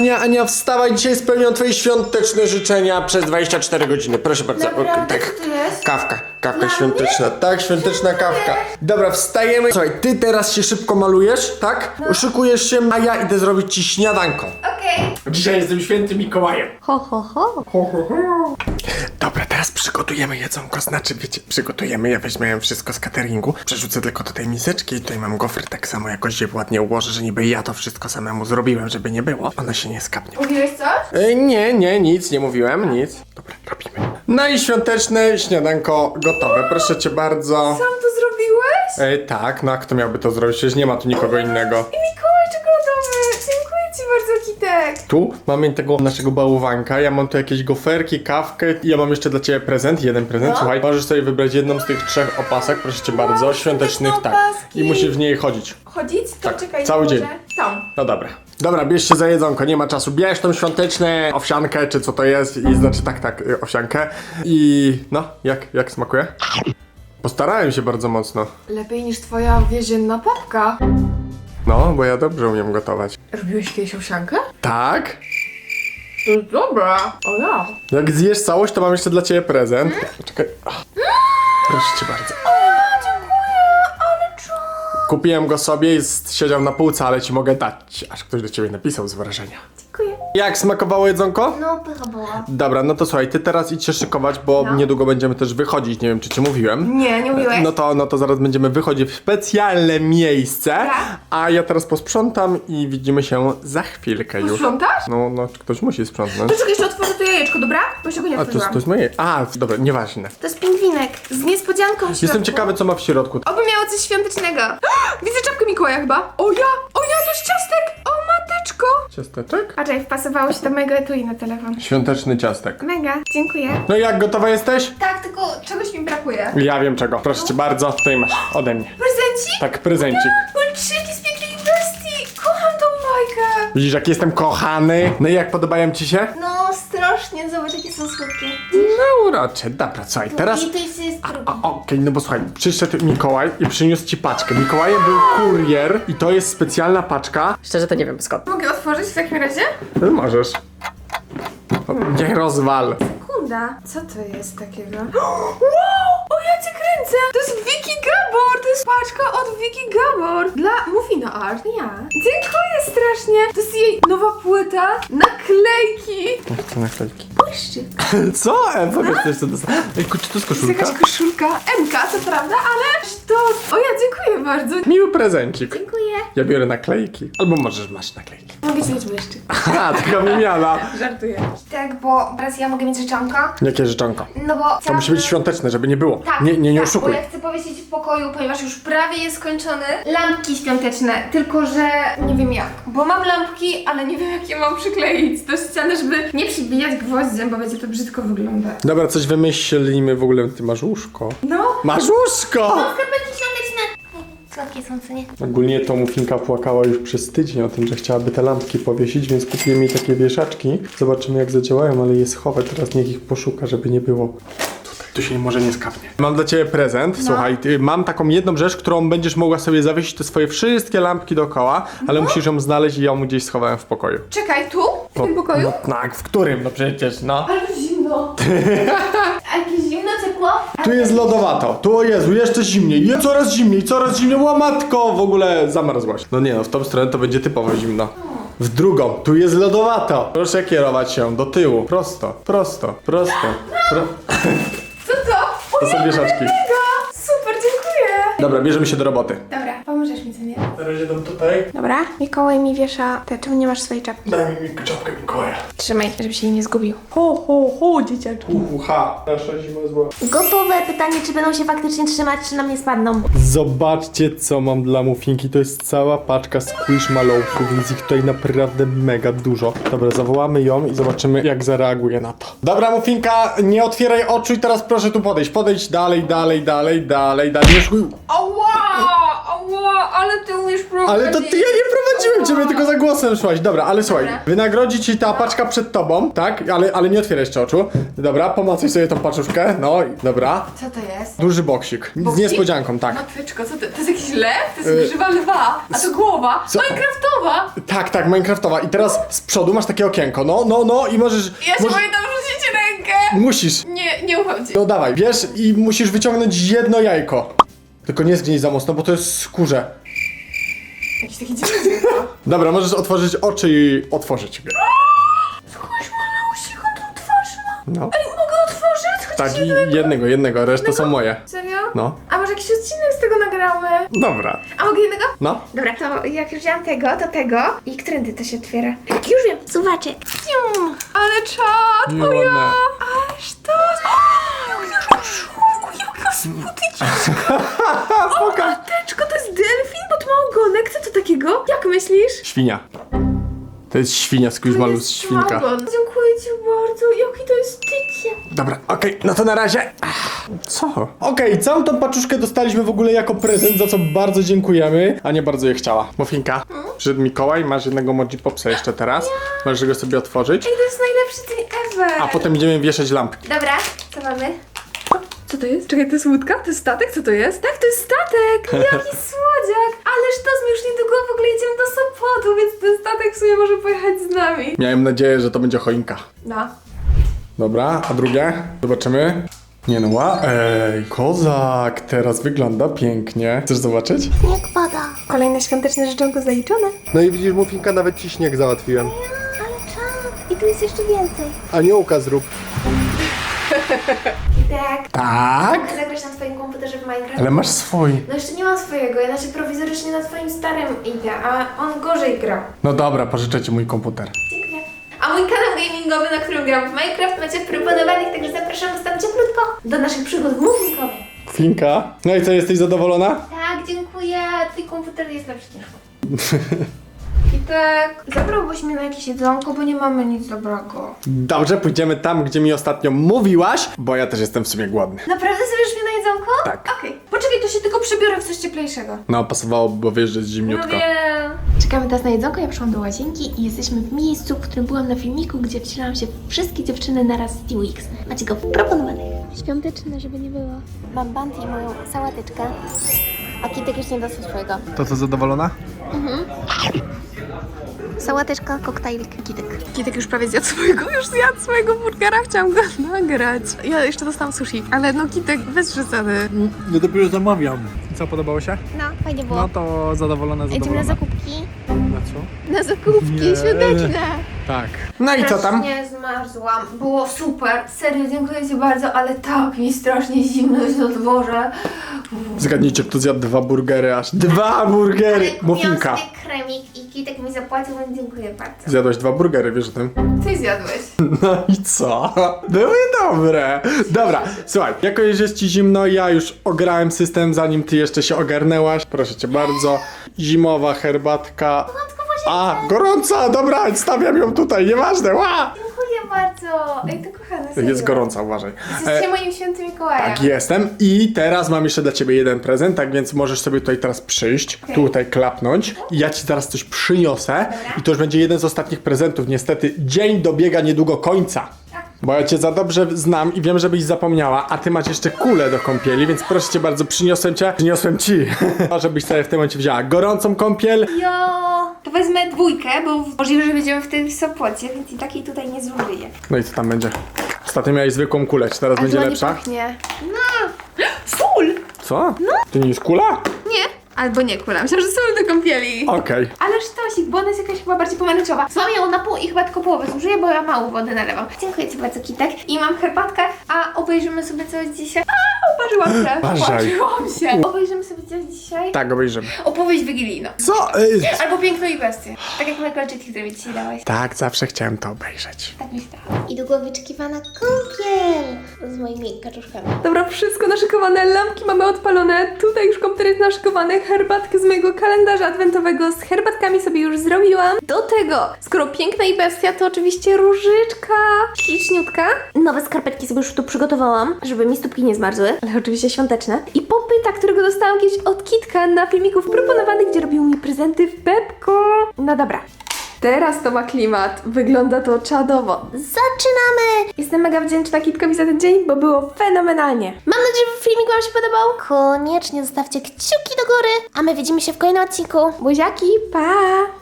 Ania, Ania, wstawaj, dzisiaj spełnią twoje świąteczne życzenia przez 24 godziny. Proszę bardzo. Naprawdę? O, tak. To jest? Kawka, kawka Dla świąteczna. Tak, świąteczna kawka. Dobra, wstajemy. Słuchaj, ty teraz się szybko malujesz, tak? No. Szykujesz się, a ja idę zrobić ci śniadanko. Okej. Dzisiaj jestem świętym Mikołajem. Ho, ho, ho. Przygotujemy jedzonko, znaczy wiecie, przygotujemy, ja weźmiałem wszystko z cateringu, przerzucę tylko do tej miseczki i tutaj mam gofry tak samo jakoś je ładnie ułożę, że niby ja to wszystko samemu zrobiłem, żeby nie było, ona się nie skapnie. Mówiłeś coś? E, nie, nie, nic, nie mówiłem, nic. Dobra, robimy. No i świąteczne śniadanko gotowe, proszę cię bardzo. Sam to zrobiłeś? E, tak, no a kto miałby to zrobić, przecież nie ma tu nikogo innego. I Mikołaj Tu mamy tego naszego bałwanka, ja mam tu jakieś goferki, kawkę i ja mam jeszcze dla ciebie prezent, jeden prezent, No. słuchaj, możesz sobie wybrać jedną z tych trzech opasek, proszę cię bardzo, świątecznych, tak. opaski. I musisz w niej chodzić. Chodzić? To Tak, czekaj, cały może dzień. Tam. No dobra. Dobra, bierz się za jedzonko, nie ma czasu. Bierz tą świąteczne owsiankę, czy co to jest, i znaczy tak, tak, y, owsiankę. I no, jak, jak smakuje? Postarałem się bardzo mocno. Lepiej niż twoja więzienna papka. No, bo ja dobrze umiem gotować. Robiłeś kiedyś owsiankę? Tak? To jest dobra. O ja. Jak zjesz całość, to mam jeszcze dla ciebie prezent. Czekaj. Ach. Proszę cię bardzo. Kupiłem go sobie i s- siedział na półce, ale ci mogę dać. Aż ktoś do ciebie napisał z wrażenia. Jak smakowało jedzonko? No, pycha była. Dobra, no to słuchaj, ty teraz idź się szykować, bo No. niedługo będziemy też wychodzić. Nie wiem, czy ci mówiłem. Nie, nie mówiłeś. No to, no to zaraz będziemy wychodzić w specjalne miejsce, Tak. a ja teraz posprzątam i widzimy się za chwilkę już. Sprzątasz? No, no, ktoś musi sprzątnąć. To czekaj, jeszcze otworzę to jajeczko, dobra? Bo jeszcze go nie A to, jest- otworzyłam. to jest moje. A, dobra, nieważne. To jest pingwinek z niespodzianką w Jestem środku. ciekawy, co ma w środku. Oby miało coś świątecznego. Widzę czapkę Mikołaja chyba. O ja! O ja, to jest ciastek! Ciasteczek? A czekaj, wpasowało się do mojego etui na telefon. Świąteczny ciastek. Mega, dziękuję. No i jak gotowa jesteś? Tak, tylko czegoś mi brakuje. Ja wiem czego. Proszę cię bardzo, tutaj masz ode mnie. Prezencik? Tak, prezencik. Kolczyki z pięknej bestii! Kocham tą bajkę! Widzisz, jak jestem kochany? No i jak podobają ci się? No, strasznie, zobacz jakie są słodkie. No urocze, dobra, słuchaj, teraz... I to jest, jest drugi. A, okej, no bo słuchaj, przyszedł Mikołaj i przyniósł ci paczkę. Mikołajem był kurier i to jest specjalna paczka. Szczerze to nie wiem skąd. Mogę otworzyć w takim razie? No możesz. Nie rozwal. Sekunda. Co to jest takiego? Wow! O ja cię To jest Vicky Gabor! To jest paczka od Vicky Gabor! Dla Muffina Art. Ja. Dziękuję strasznie! To jest jej nowa płyta. Naklejki! Chcę naklejki. Błyszczyk. Co? E, coś, co to jest. Ej, ku- czy to jest To jest koszulka? jakaś koszulka MK, co prawda, ale to... O ja dziękuję bardzo. Miły prezencik. Dziękuję. Ja biorę naklejki. Albo możesz masz naklejki. Mogę ci mieć błyszczyk. Aha, taka wymiana. Żartuję. Tak, bo teraz ja mogę mieć życzonka. Jakie życzonko? No bo... To musi być świąteczne, żeby nie było. Tak, Nie, nie, nie tak, oszukuj. Bo ja chcę powiesić w pokoju, ponieważ już prawie jest skończony. Lampki świąteczne, tylko że nie wiem jak. Bo mam lampki, ale nie wiem jak je mam przykleić do ściany, żeby nie przybijać gwoździem, bo będzie to brzydko wyglądać. Dobra, coś wymyślimy w ogóle. Ty masz łóżko. No. Masz łóżko! Świąteczne. Słodkie są, co nie? Ogólnie to Mufinka płakała już przez tydzień o tym, że chciałaby te lampki powiesić, więc kupiłem jej takie wieszaczki. Zobaczymy jak zadziałają, ale je schowę, teraz niech ich poszuka, żeby nie było. Tutaj, tu się może nie skapnie. Mam dla ciebie prezent, słuchaj, ty, mam taką jedną rzecz, którą będziesz mogła sobie zawiesić te swoje wszystkie lampki dookoła, ale musisz ją znaleźć i ją gdzieś schowałem w pokoju. Czekaj, tu? W tym pokoju? No, tak, w którym? No przecież, no. Ale zimno. A jakieś Tu jest lodowato. Tu o Jezu, jeszcze zimniej. Je coraz zimniej, coraz zimniej. Łamatko, w ogóle zamarzłaś. No nie no, w tą stronę to będzie typowo zimno. W drugą, tu jest lodowato. Proszę kierować się do tyłu. Prosto, prosto, prosto. Pro... Co to? To są wieszaczki. Mega! Super, dziękuję. Dobra, bierzemy się do roboty. Dobra, pomożesz mi, co nie? Teraz idę tutaj. Dobra, Mikołaj mi wiesza te, czemu nie masz swojej czapki? Daj mi czapkę Mikołaja. Trzymaj, żeby się jej nie zgubił. Ho, ho, ho, dzieciaczku. Uha, nasza zima zła. Gotowe pytanie, czy będą się faktycznie trzymać, czy nam nie spadną. Zobaczcie, co mam dla Mufinki. To jest cała paczka squishmallowków, więc ich tutaj naprawdę mega dużo. Dobra, zawołamy ją i zobaczymy, jak zareaguje na to. Dobra, Mufinka, nie otwieraj oczu i teraz proszę tu podejść. Podejdź dalej, dalej, dalej, dalej, dalej. Nie. Ała! Ale ty umiesz prowadzić. Ale to ty, ja nie prowadziłem ciebie, tylko za głosem szłaś. Dobra, ale słuchaj, Dobra. wynagrodzi ci ta paczka przed tobą, tak? Ale, ale nie otwieraj jeszcze oczu. Dobra, pomacaj sobie tą paczuszkę, no, i- dobra. Co to jest? Duży boksik, z Boksik? niespodzianką, tak. Matwyczko, co to? To jest jakiś lew? To Y, jest grzywa lwa, a to głowa. co? Minecraftowa! Tak, tak, Minecraftowa. I teraz z przodu masz takie okienko, no, no, no i możesz... Ja się możesz... boję tam rzucić rękę! Musisz. Nie, nie ufam ci. No dawaj, wiesz, i musisz wyciągnąć jedno jajko. Tylko nie zgnij za mocno, bo to jest skórze. Jakiś taki dziwny zwierzę. Dobra, możesz otworzyć oczy i otworzyć je. Słuchaj, Malusiku, to otworzyła. No. Ej, mogę otworzyć? Chociaż Tak, i jednego, jednego, reszta są moje. Serio? No. A może jakiś odcinek z tego nagramy? Dobra. A mogę jednego? No. Dobra, to jak już wziąłam tego, to tego. I którędy to się otwiera? Już wiem. Suwaczek. Pium. Ale czad! Nie O ja! ładne. Ależ to... Jaka szumku, jaka spódyczka! O, mateczko, to jest delfin, bo to ma ogonek. Co to takiego? Jak myślisz? Świnia. To jest świnia, Squishmallow jest świnka. ogon. Dziękuję ci bardzo. Jaki to jest tycie. Dobra, okej, no to na razie. Ach, Co? Okej, całą tą paczuszkę dostaliśmy w ogóle jako prezent, za co bardzo dziękujemy. A nie bardzo je chciała. Mofinka, przyszedł Mikołaj, masz jednego Moji Popsa jeszcze teraz. Możesz go sobie otworzyć. Ej, to jest najlepszy dzień ever. A potem idziemy wieszać lampki. Dobra, co mamy? Co to jest? Czekaj, to jest łódka? To jest statek? Co to jest? Tak, to jest statek! Jaki słodziak! Ależ to my już niedługo w ogóle jedziemy do Sopotu, więc ten statek w sumie może pojechać z nami. Miałem nadzieję, że to będzie choinka. No. Dobra, a drugie? Zobaczymy. Nie no, ła, ej, kozak, teraz wygląda pięknie. Chcesz zobaczyć? Jak pada. Kolejne świąteczne życzonko zaliczone. No i widzisz, Mufinka, nawet ci śnieg załatwiłem. Ale czad. I tu jest jeszcze więcej. Aniołka zrób. Tak. Tak? Zagrać na twoim komputerze w Minecraft? Ale masz swój. No jeszcze nie mam swojego, ja znaczy prowizorycznie na twoim starym idę, a on gorzej gra. No dobra, pożyczę ci mój komputer. Dziękuję. A mój kanał gamingowy, na którym gram w Minecraft macie w proponowanych, także zapraszam tam cieplutko do naszych przygód mufinkowych. Finka. No i co, jesteś zadowolona? Tak, dziękuję. Twój komputer jest lepszy niż tak, zabrałbyś mnie na jakieś jedzonko, bo nie mamy nic dobrego. Dobrze, pójdziemy tam, gdzie mi ostatnio mówiłaś, bo ja też jestem w sumie głodny. Naprawdę zabierzesz mnie na jedzonko? Tak. Okej. Poczekaj, to się tylko przebiorę w coś cieplejszego. No, pasowałoby, bo wiesz, że jest zimniutko. No wiem. Czekamy teraz na jedzonko, ja przyszłam do łazienki i jesteśmy w miejscu, w którym byłam na filmiku, gdzie wcielam się w wszystkie dziewczyny naraz z Team X. Macie go w proponowanych. Świąteczne, żeby nie było. Mam banty i moją sałateczkę. A Kitek już nie dostał swojego. To co, zadowolona? Sałateczka, koktajlik, Kitek. Kitek już prawie zjadł swojego, już zjadł swojego burgera, chciałam go nagrać. Ja jeszcze dostałam sushi, ale no Kitek bez przesady. No dopiero zamawiam. Co, podobało się? No, fajnie było. No to zadowolona, Jedziemy zadowolona. na zakupki. Na co? Na zakupki Nie. świąteczne. Tak. No i co tam? Nie zmarzłam. Było super. Serio, dziękuję Ci bardzo, ale tak mi strasznie zimno jest na dworze. Zgadnijcie, kto zjadł dwa burgery aż. Dwa burgery! Mufinka. sobie kremik i Kitek mi zapłacił, więc dziękuję bardzo. Zjadłaś dwa burgery, wiesz o tym? Ty zjadłeś. No i co? Były dobre. Dobra, słuchaj, jako już jest ci zimno, ja już ograłem system, zanim ty jeszcze się ogarnęłaś. Proszę cię bardzo. Zimowa herbatka. A, gorąca! Dobra, stawiam ją tutaj, nieważne. Ła! Dziękuję bardzo. Ej, to kochane, serio. Jest gorąca, uważaj. Jesteście E, moim świętym Mikołajem. tak, jestem. I teraz mam jeszcze dla ciebie jeden prezent, tak więc możesz sobie tutaj teraz przyjść, tutaj klapnąć. I ja ci zaraz coś przyniosę. I to już będzie jeden z ostatnich prezentów. Niestety, dzień dobiega niedługo końca. Bo ja cię za dobrze znam i wiem, żebyś zapomniała, a ty masz jeszcze kulę do kąpieli, więc proszę cię bardzo, przyniosłem cię, przyniosłem ci, żebyś sobie w tym momencie wzięła gorącą kąpiel. Jo, to wezmę dwójkę, bo możliwe, że będziemy w tym Sopocie, więc i takiej tutaj nie zużyję. No i co tam będzie? Ostatnio miałeś zwykłą kulę, czy teraz A będzie nie lepsza? pachnie. No. Sól! Co? To nie jest kula? Nie. Albo nie kula, myślałam, że sól do kąpieli. Okej. Ale sztosik, bo ona jest jakaś chyba bardziej pomarańczowa. Złamię ją na pół i chyba tylko połowę zużyję, bo ja mało wody nalewam. Dziękuję Ci bardzo, Kitek. I mam herbatkę, a obejrzymy sobie coś dzisiaj. A, oparzyłam się. Uważaj. Oparzyłam się. Obejrzymy sobie coś dzisiaj. Tak, obejrzymy. Opowieść wigilijną. Co? Ej, Albo Piękno i Bestie. Tak jak Michael Jetty, który mi dzisiaj dałeś. Tak, zawsze chciałem to obejrzeć. Tak myślałam. I długo wyczekiwana kąpiel z moimi kaczuszkami. Dobra, wszystko naszykowane, lampki mamy odpalone, tutaj już komputer jest naszykowany, herbatkę z mojego kalendarza adwentowego z herbatkami sobie już zrobiłam. Do tego, skoro piękna i bestia, to oczywiście różyczka, śliczniutka. Nowe skarpetki sobie już tu przygotowałam, żeby mi stópki nie zmarzły. Ale oczywiście świąteczne. I popyta, którego dostałam kiedyś od Kitka na filmików proponowanych, gdzie robił mi prezenty w Pepko. No dobra. Teraz to ma klimat. Wygląda to czadowo. Zaczynamy! Jestem mega wdzięczna Kitkowi za ten dzień, bo było fenomenalnie. Mam nadzieję, że filmik Wam się podobał. Koniecznie zostawcie kciuki do góry, a my widzimy się w kolejnym odcinku. Buziaki, pa!